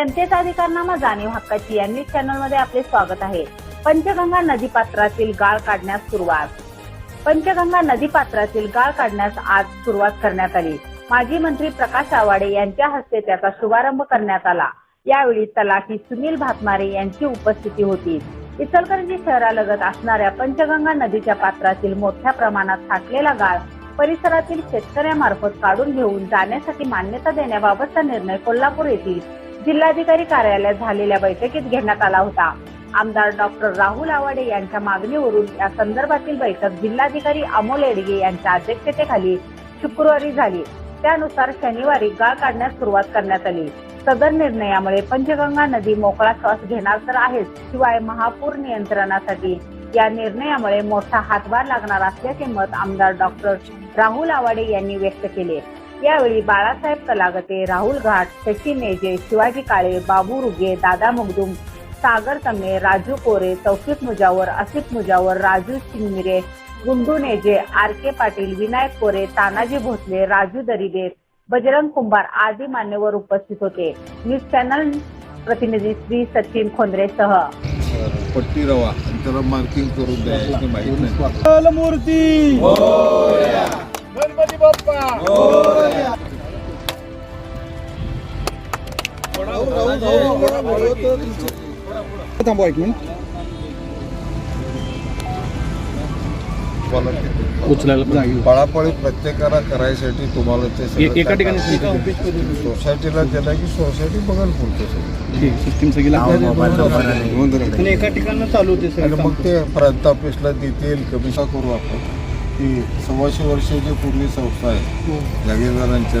जनतेचा अधिकारनामा जाणीव हक्काची या न्यूज चॅनलमध्ये आपले स्वागत आहे. पंचगंगा नदीपात्रातील गाळ काढण्यास सुरुवात. पंचगंगा नदीपात्रातील गाळ काढण्यास आज सुरुवात करण्यात आली. माजी मंत्री प्रकाश आवाडे यांच्या हस्ते त्याचा शुभारंभ करण्यात आला. यावेळी तलाठी सुनील भातमारे यांची उपस्थिती होती. इचलकरंजी शहरालगत असणाऱ्या पंचगंगा नदीच्या पात्रातील मोठ्या प्रमाणात साठलेला गाळ परिसरातील शेतकऱ्यामार्फत काढून घेऊन जाण्यासाठी मान्यता देण्याबाबतचा निर्णय कोल्हापूर येथील जिल्हाधिकारी कार्यालयात झालेल्या बैठकीत घेण्यात आला होता. आमदार डॉक्टर राहुल आवाडे यांच्या मागणीवरून या संदर्भातील बैठक जिल्हाधिकारी अमोल एडगे यांच्या अध्यक्षतेखाली शुक्रवारी झाली. त्यानुसार शनिवारी गाळ काढण्यास सुरुवात करण्यात आली. सदर निर्णयामुळे पंचगंगा नदी मोकळा श्वास घेणार तर आहेच शिवाय महापूर नियंत्रणासाठी या निर्णयामुळे मोठा हातभार लागणार असल्याचे मत आमदार डॉक्टर राहुल आवाडे यांनी व्यक्त केले. यावेळी बाळासाहेब कलागते राहुल घाट शशी नेजे शिवाजी काळे बाबू रुगे दादा मुगदुम सागर तम्मे राजू कोरे तौफिक मुजावर असिफ मुजावर राजू चिंगमिरे गुंडू नेजे आर के पाटील विनायक कोरे तानाजी भोसले राजू दरिबे बजरंग कुंभार आदी मान्यवर उपस्थित होते. न्यूज चॅनल प्रतिनिधी श्री सचिन खोंद्रेसह पट्टी रवा. त्याला मार्किंग करून द्यायची माहिती नाही. मूर्ती गणपती बाप्पा! थांबवा एक मिनिट. उचलायला पळापळी प्रत्येकाला करायसाठी तुम्हाला ते एका ठिकाणी. सोसायटीला दिला की सोसायटी बघाल पुरतं. एका ठिकाणी चालू होते आणि मग ते प्रांत ऑफिसला देतील कमिशा करू आपण. ती सव्वाशे वर्षाची पूर्वी संस्था आहे जागीरदारांच्या